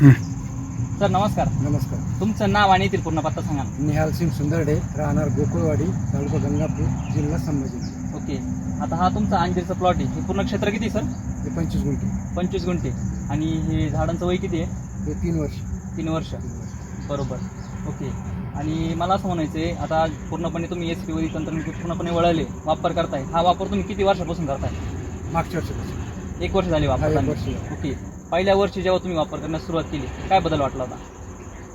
Sir नमस्कार. नमस्कार. तुमचं नाव आणि येथील पूर्ण पत्ता सांगा निहाल सिंग सुंदरडे राहणार गोकुळवाडी तालुका गंगापूर जिल्हा संभाजीनगर. ओके. आता हा तुमचा अंजीरचा प्लॉट आहे. हे पूर्ण क्षेत्र किती आहे, सर? हे पंचवीस गुंठे. पंचवीस गुंठे. आणि हे झाडांचं वय किती आहे? हे तीन वर्ष. तीन वर्ष. तीन वर्ष. बरोबर. ओके. आणि मला असं म्हणायचं आहे आता पूर्णपणे तुम्ही एस पी तंत्रज्ञान पूर्णपणे वळले वापर करताय. हा वापर तुम्ही किती वर्षापासून करताय? मागच्या वर्षापासून. एक वर्ष झाली हा, एक वापरताना. वर्ष झालं. ओके. पहिल्या वर्षी जेव्हा तुम्ही वापर करण्यास सुरुवात केली काय बदल वाटला होता?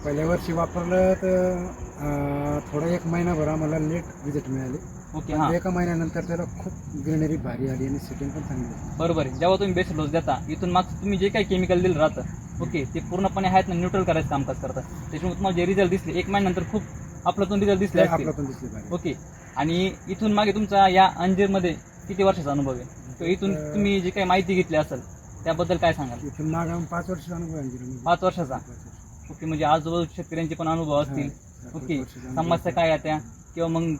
पहिल्या वर्षी वापरलं तर अं, थोडा एक महिनाभर आम्हाला लेट विजिट मिळाली. ओके हां. एका महिन्यानंतर त्याला खूप ग्रीनरी भारी आली आणि सेटिंग पण चांगली झाली. बरोबर आहे. जेव्हा तुम्ही बेस्ट डोस देता इथून मागचं तुम्ही जे काही केमिकल दिलं राहतं ओके ते पूर्णपणे आहेत ना न्यूट्रल करायचं कामकाज करतात. त्याच्यामुळे तुम्हाला जे रिझल्ट दिसले एक महिन्यानंतर खूप आपल्यातून रिझल्ट दिसले ते असतील. आपला पण दिसली भारी. ओके आणि इथून मागे तुमचा या अंजीरमध्ये किती वर्षाचा अनुभव आहे? तो इथून तुम्ही जी काही माहिती घेतली असेल त्याबद्दल काय सांगाल? इथून माग आम्ही पाच वर्षाचा अनुभव आहे. पाच वर्षाचा? पाच वर्ष. ओके म्हणजे आजूबाजू शेतकऱ्यांचे पण अनुभव असतील. हा, ओके वर्षाचा अनुभव. समस्या काय आहे त्या? किंवा मग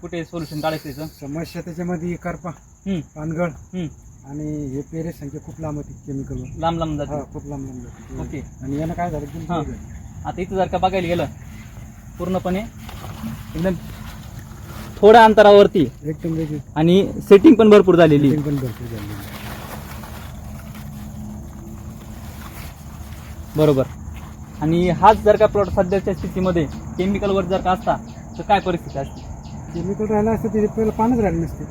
कुठे सोल्युशन काढायचं त्याचं समस्या त्याच्यामध्ये करपा हम्म, पानगळ. हम्म. आणि हे पेरे संख्या खूप लांब होती केमिकलवर लांब लांब हा जाते खूप लांब लांब जाते ओके. आणि यानं काय झालं? हा. झालं. आता इथं जर का बघायला गेलं पूर्णपणे एकदम थोड्या अंतरावरती एकदम वेगळी. आणि सेटिंग पण भरपूर झालेली. Setting पण भरपूर झाली बरोबर. आणि हाच जर का प्लॉट सध्याच्या स्थितीमध्ये केमिकलवर जर का असता तर काय परिस्थिती असते? केमिकल राहिलं असतं ते पहिलं पानच राहिले नसते.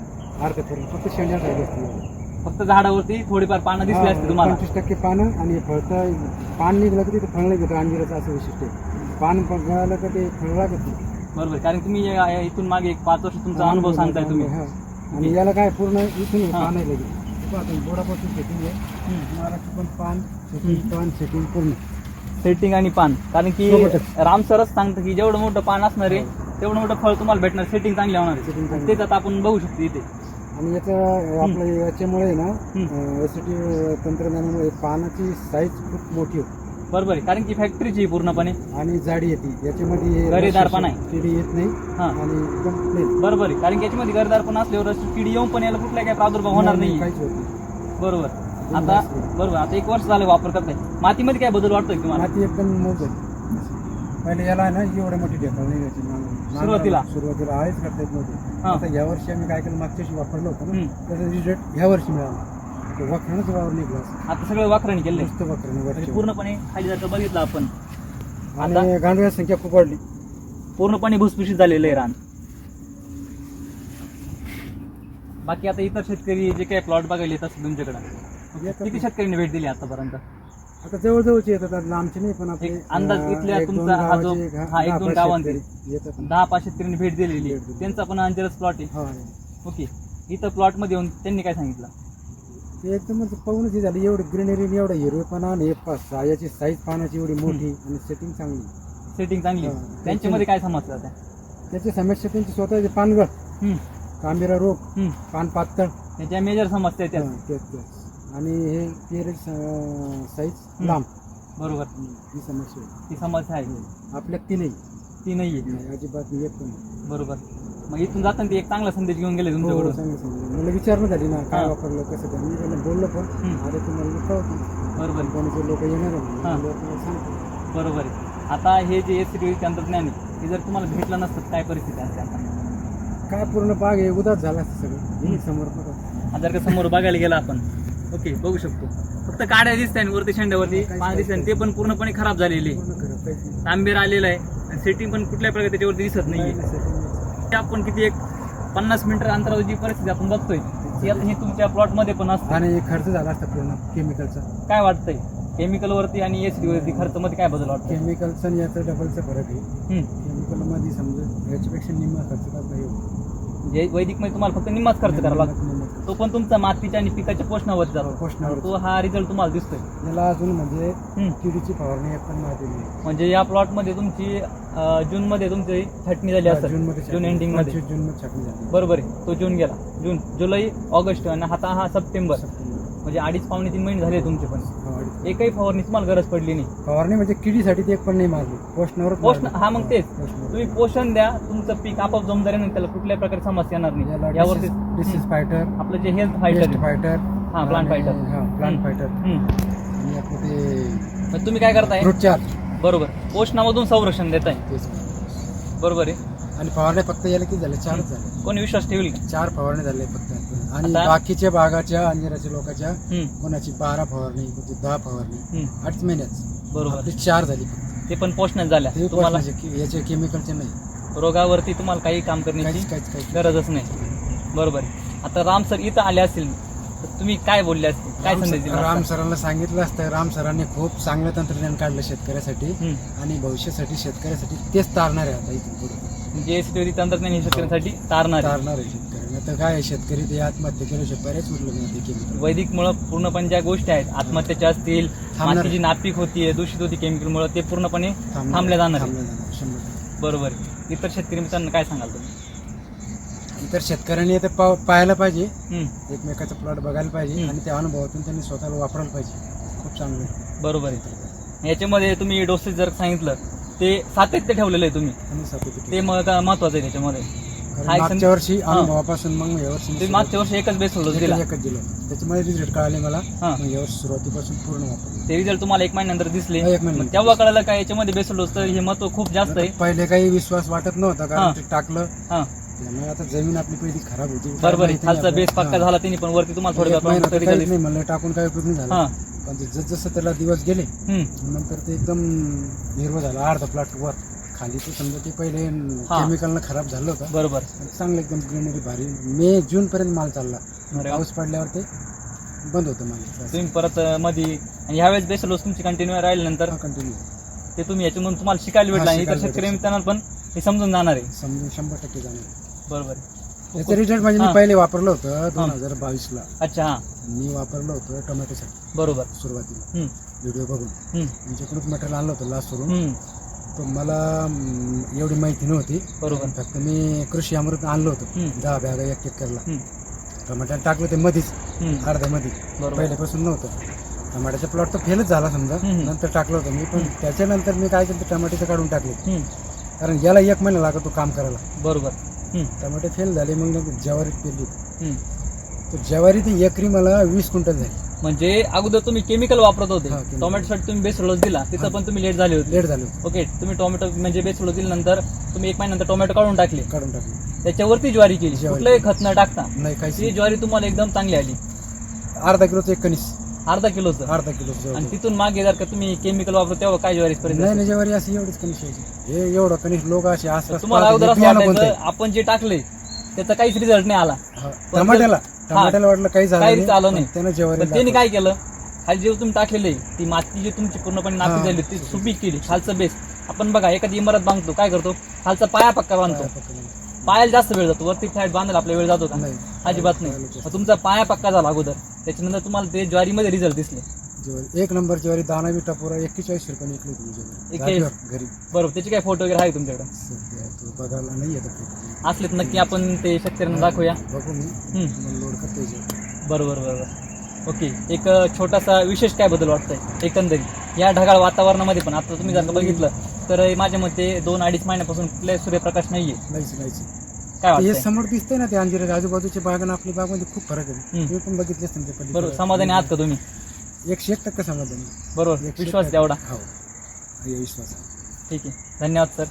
अर्ध्यापर्यंत फक्त शेंड्या राहिले असते फक्त झाडावरती थोडीफार पानं दिसली असते तुम्हाला? पंचवीस टक्के पानं आणि फळतं पान निघलं तर तिथे फळ नाही घेतं अंजिराचं असं वैशिष्ट्य आहे. पान पण गळालं तर ते फळ लागत नाही. बरोबर कारण तुम्ही या- या इथून मागे एक पाच वर्ष तुमचा अनुभव सांगताय तुम्ही. हा. आणि याला काय पूर्ण इथून हा. पान आहे लगेच आपण बोडापासून सेटिंग आहे. माराची पण पान सेटिंग पान सेटिंग पूर्ण. सेटिंग आणि पान. कारण की सोबतच. राम सरच सांगतं की जेवढं मोठं पान असणार आहे तेवढं मोठं फळ तुम्हाला भेटणार. सेटिंग चांगली होणार Setting चांगली. तेच आता आपण बघू शकतो इथे. आणि याचं आपलं याच्यामुळे ना हम्म. एसिटी तंत्रज्ञानामुळे पानाची साईज खूप मोठी होती. बरोबर आहे. कारण की फॅक्टरीची पूर्णपणे. आणि जाडी येते याच्यामध्ये गरेदार रस पण आहे. किडी येत नाही. हा. आणि एकदम plain. बरोबर आहे. कारण की याच्यामध्ये गरदार पण असल्यावर किडी येऊन पण याला कुठला काही प्रादुर्भाव होणार नाही काहीच होत नाही. बरोबर. आता आहे. बरोबर. आता एक वर्ष झालं वापर करताय. मातीमध्ये काय बदल वाटतोय तुम्हाला? माती एकदम मऊ झाली पहिले याला आहे ना एवढे मोठी ढेकळ नाही सुरुवातीला? सुरुवातीला आहेच करता येत नव्हते. हा. आता या वर्षी आम्ही काय केलं मागच्या वर्षी वापरलं होतं ना हम्म. त्याचा रिझल्ट ह्या वर्षी मिळाला. ते वखरणच वावर निघलं. आता सगळं नुसतं वखरण म्हणजे वरची पूर्णपणे खाली का बघितलं आपण आणि गांडूळ्या संख्या खूप वाढली पूर्णपणे भुसभुशीत झालेलं आहे रान बाकी आता इतर शेतकरी जे काही प्लॉट बघायला येत असतील तुमच्याकडे येतात किती. शेतकऱ्यांनी भेट दिली आतापर्यंत आता जवळजवळचे येतात आता लांबचे नाही पण आपले एक अंदाज अं, इथल्या एक दोन तुमचा हा जो- गावाचे, हा, एक दहा दोन पाच गावांचे. शेतकरी येतात ना. दहा पाच शेतकऱ्यांनी भेट दिलेली भेट दिली. त्यांचा पण अंजरस प्लॉट आहे हा ओके इथं प्लॉटमध्ये येऊन त्यांनी काय सांगितलं ते एकदमच पाहूनच हे झालं एवढं ग्रीनरी एवढं हिरवेपणा आणि हे पा- सायाची साईज पानाची एवढी मोठी आणि सेटिंग चांगली. सेटिंग चांगली. हा. त्यांच्यामध्ये काय समस्या होत्या त्याची समस्या त्यांची स्वतःची पानगळ. हम्म, कांबिरा रोग हम्म. पान पातळ. त्याच्या मेजर समस्या आहेत त्या. हा, तेच तेच. आणि हे पेरेज साईज लांब. बरोबर. ही समस्या आहे. ती समस्या आहे. आपल्यात ती नाही ती नाहीये नाही, अजिबात एक पण नाही. बरोबर. मग इथून जाताना ते एक चांगला संदेश घेऊन गेले हो, तुमच्याकडून. चांगलं मला विचारणं झाली ना काय हा. वापरलं कसं काय मी त्यांना बोललो पण. हम्म. अरे तुम्हाला मी कळवतो. बरोबर. आहे. कोणाचे लोक येणार आहे हा. मी लोकांना सांगतो बरोबर आहे. आता हे जे एस सी तंत्रज्ञान आहे ते जर तुम्हाला भेटलं नसतं काय परिस्थिती असते आता? काय पूर्ण बाग आहे उदास झाला असतं सगळं. हे समोर बघा. जर का समोर बघायला गेला आपण ओके बघू शकतो. फक्त काड्या दिसत वरती शेंड्यावरती पान दिसत ते पण पूर्णपणे खराब झालेले. पूर्ण खरं काहीच नाही. तांबेर आलेलं आहे आणि सेटिंग पण कुठल्या प्रकारे त्याच्यावरती दिसत नाहीये नाही, setting नाही. ते आपण किती एक पन्नास मीटर अंतरावर जी परिस्थिती आपण बघतोय ती आता हे तुमच्या प्लॉटमध्ये पण असते. आणि खर्च झाला असता पूर्ण केमिकलचा काय वाटतंय? केमिकल वरती आणि एस वरती खर्च मध्ये काय बदल वाटतोय? केमिकलचा आणि याचा डबलचा फरक आहे. केमिकलमध्ये समजा याच्यापेक्षा निम्मा खर्च करता येऊ जे वैदिकमध्ये तुम्हाला फक्त निम्माच खर्च करावा लागतो. तो पण तुमचा मातीच्या आणि पिकाच्या पोषणावर जातो. पोषणावर. तो हा रिझल्ट तुम्हाला दिसतोय. याला अजून म्हणजे. किडीची फवारणी पण माहिती नाही. म्हणजे या प्लॉटमध्ये तुमची जून मध्ये तुमची छटणी झाली असेल. जून मध्ये जून एंडिंगमध्ये. जून मध्ये छाटणी झाली. बरोबर आहे. तो जून गेला. जून जुलै ऑगस्ट आणि आता हा सप्टेंबर. सप्टेंबर. म्हणजे अडीच पावणे तीन महिने झाले तुमचे पण. हा. एकही फवारणी तुम्हाला गरज पडली नाही. फवारणी म्हणजे किडीसाठी ते एक पण नाही मारली पोषणावर पोषण हा मग तेच. तुम्ही पोषण द्या तुमचं पीक आपोआप जमदार नाही त्याला कुठल्याही प्रकारची समस्या येणार नाही. यावरती डिसीज फायटर आपलं जे हेल्थ फायटर फायटर हा, fighter. हा प्लांट फायटर. आणि आपलं ते तुम्ही काय करताय? चार बरोबर. पोषणामधून संरक्षण देत आहे तेच. बरोबर आहे. आणि फवारण्या फक्त याला किती झाले चारच झाले कोणी विश्वास ठेवल चार फवारणी झाले फक्त. आणि आता- बाकीच्या भागाच्या अंजिराच्या लोकांच्या हम्म, कोणाची बारा फवारणी कोणती दहा फवारणी हम्म, आठ महिन्यात. बरोबर. आपली चार झाली फक्त. ते पण पोषणात झाल्या. ते तुम्हाला के- याचे केमिकलचे नाही. रोगावरती तुम्हाला काही काम करण्याची काहीच काहीच काहीच गरजच नाही. बरोबर. आहे आता राम सर इथं आले असतील. तर तुम्ही काय बोलले असतील काय राम संदेश सर- दिला राम असता? सरांना सांगितलं असतं. राम सरांनी खूप चांगलं तंत्रज्ञान काढलं शेतकऱ्यासाठी हम्म. आणि भविष्यासाठी शेतकऱ्यासाठी तेच तारणार आहे आता इथून पुढे. म्हणजे तंत्रज्ञान हे शेतकऱ्यांसाठी तारणार आहे. तारणार आहे. तर काय शेतकरी ते आत्महत्या केल्याशिवाय बरेच उरलं ते केमिकल वैदिक मुळे पूर्णपणे ज्या गोष्टी आहेत आत्महत्याच्या असतील थांबणार मातीची नापीक होतीये दूषित होती केमिकल मुळे ते पूर्णपणे थांबल्या जाणार आहे. थांबल्या जाणार शंभर टक्के. बरोबर. इतर शेतकरी मित्रांना काय सांगाल तुम्ही इतर शेतकऱ्यांनी ते पाहायला पाहिजे एकमेकाचा प्लॉट बघायला पाहिजे हम्म. आणि त्या अनुभवातून त्यांनी स्वतःला वापरायला पाहिजे खूप चांगलं आहे. बरोबर आहे याच्यामध्ये तुम्ही डोसेज जर सांगितलं ते सातत्य ठेवलेलं आहे तुम्ही आणि certificate. ते महत्वाचं आहे त्याच्यामध्ये हा एक मागच्या वर्षी हा. अनुभवापासून मग या वर्षी मी तुम्ही मागच्या वर्षी एकच बेस दिला. एकच दिलं. त्याच्यामुळे रिझल्ट कळाले मला. हा. मग या वर्षी सुरुवातीपासून पूर्ण वापरलं ते रिझल्ट तुम्हाला एक महिन्यानंतर दिसले. हा, एक महिन्यानंतर. मग तेव्हा कळालं काय याच्यामध्ये बेसल डोसचं हे महत्त्व खूप जास्त आहे. पहिले काही विश्वास वाटत नव्हता हा. कारण ते टाकलं. हा. त्यामुळे आता जमीन आपली पहिली खराब होती. बरोबर आहे खालचा बेस. पक्का. झाला तिने पण वरती तुम्हाला थोडं काहीच नाही म्हणलं टाकून काही उपयोग नाही हा. झाला पण ते जस जसं त्याला दिवस गेले हम्म, नंतर ते एकदम हिरवं झालं अर्धा प्लॉट वर. खाली तर समजा ते पहिले हा. केमिकलनं खराब झालं होतं. बरोबर. चांगलं एकदम ग्रीनरी भारी. मे जून पर्यंत माल चालला. अरे वा. पाऊस पडल्यावर ते बंद होतं माल. तुम्ही परत मध्ये आणि ह्यावेळेस बेसल तुमची कंटिन्यू राहिल्यानंतर? कंटिन्यू ते तुम्ही याच्यामधून तुम्हाला शिकायला भेटलं हा, आणि इतर शिकायला शेतकरी भेटलं. मित्रांना पण हे समजून जाणार आहे. समजून शंभर टक्के जाणार. बरोबर. आहे. त्याचं रिझल्ट म्हणजे हा. मी पहिले वापरलं होतं दोन हा. हजार बावीसला. अच्छा हा. मी वापरलं होतं टोमॅटोसाठी. बरोबर. सुरुवातीला. हम्म, व्हिडिओ बघून. हम्म, त्यांच्याकडूनच मटेरियल आणलं होतं लास्ट सोडून हम्म, तर मला एवढी माहिती नव्हती. बरोबर. फक्त मी कृषी अमृत आणलं होतं. दहा बॅगा एक एकरला. हम्म, टाकलं ते मध्येच हम्म, अर्ध्यामध्ये. बरोबर. पहिल्यापासून नव्हतं. टमाट्याचा प्लॉट तर फेलच झाला समजा. हम्म. नंतर टाकलं होतं मी पण त्याच्यानंतर मी काय केलं टमाटे काढून टाकले. हम्म, कारण याला एक महिना लागतो काम करायला. बरोबर. हम्म, टमाटे फेल झाले मग नंतर ज्वारी पेरली. हम्म. तर ज्वारी ती एकरी मला वीस क्विंटल झाली. म्हणजे अगोदर तुम्ही केमिकल वापरत होते. हा, chemical. टोमॅटोसाठी तुम्ही बेस डोस दिला. तिथं हा. पण तुम्ही लेट झाले होते. लेट झाले. ओके तुम्ही टोमॅटो म्हणजे बेस डोस दिल्यानंतर तुम्ही एक महिन्यानंतर टोमॅटो काढून टाकले. काढून टाकले. त्याच्यावरती ज्वारी केली. ज्वारी. कुठलंही खत न टाकता. नाही काहीच ती नाही. ज्वारी तुम्हाला एकदम चांगली आली. अर्धा किलोचं एक कणीस. अर्धा किलोचं. अर्धा किलो आणि तिथून मागे जर का तुम्ही केमिकल वापरत तेव्हा काय ज्वारी पर्यंत नाही ज्वारी अशी एवढीच कणीस यायची. हे एवढं कणीस लोक असे आसपास तुम्हाला पाहतात, अगोदर हे असं बियाणं कोणतं वाटायचं आपण जे टाकले त्याचा काहीच रिझल्ट नाही आला. टमाट्याला? टमाट्याला वाटलं काही झालं काहीच आलं नाही. त्यानं पण त्यांनी काय केलं? खाली जे तुम्ही टाकलेले ती माती जी तुमची पूर्णपणे नापीक हा. झाली ती सुपीक केली खालचं बेस आपण बघा एखादी इमारत बांधतो काय करतो? खालचा पाया पक्का बांधतो. पायाला जास्त वेळ जातो वरती फ्लॅट बांधायला आपला वेळ जातो का? नाही अजिबात नाही मग तुमचा पाया पक्का झाला अगोदर. त्याच्यानंतर तुम्हाला ते ज्वारीमध्ये रिझल्ट दिसले. एक नंबर ज्वारी दाना बी टपोरा एक्केचाळीस रुपये विकली तुम्ही ज्वारी. एक्केचाळीस? जागेवर, घरी. बरोबर. त्याचे काय फोटो वगैरे आहे तुमच्याकडे? सध्या तो बघायला नाही येत असलेत नक्की आपण ते शेतकऱ्यांना दाखवूया. बघू मी. हम्म. तुम्हाला लोड करता बरोबर बरोबर. ओके एक अ, छोटासा विशेष काय बदल वाटतंय? एकंदरीत. या ढगाळ वातावरणामध्ये पण आता तुम्ही जर बघितलं तर माझ्या मते दोन अडीच महिन्यापासून कुठलाही सूर्यप्रकाश नाहीये. नाहीच नाहीच. काय हे वाटतंय? समोर दिसतंय ना ते अंजिरा आजूबाजूच्या बाग आणि आपली बागमध्ये खूप फरक आहे. हम्म. तुम्ही पण बघितले असतील ते पलीकडे. बरोबर समाधानी आहात का तुम्ही? एकशे एक टक्का समाधानी. बरोबर एकशे विश्वास एक तेवढा. हो. हे विश्वास आहे ठीक आहे. धन्यवाद सर.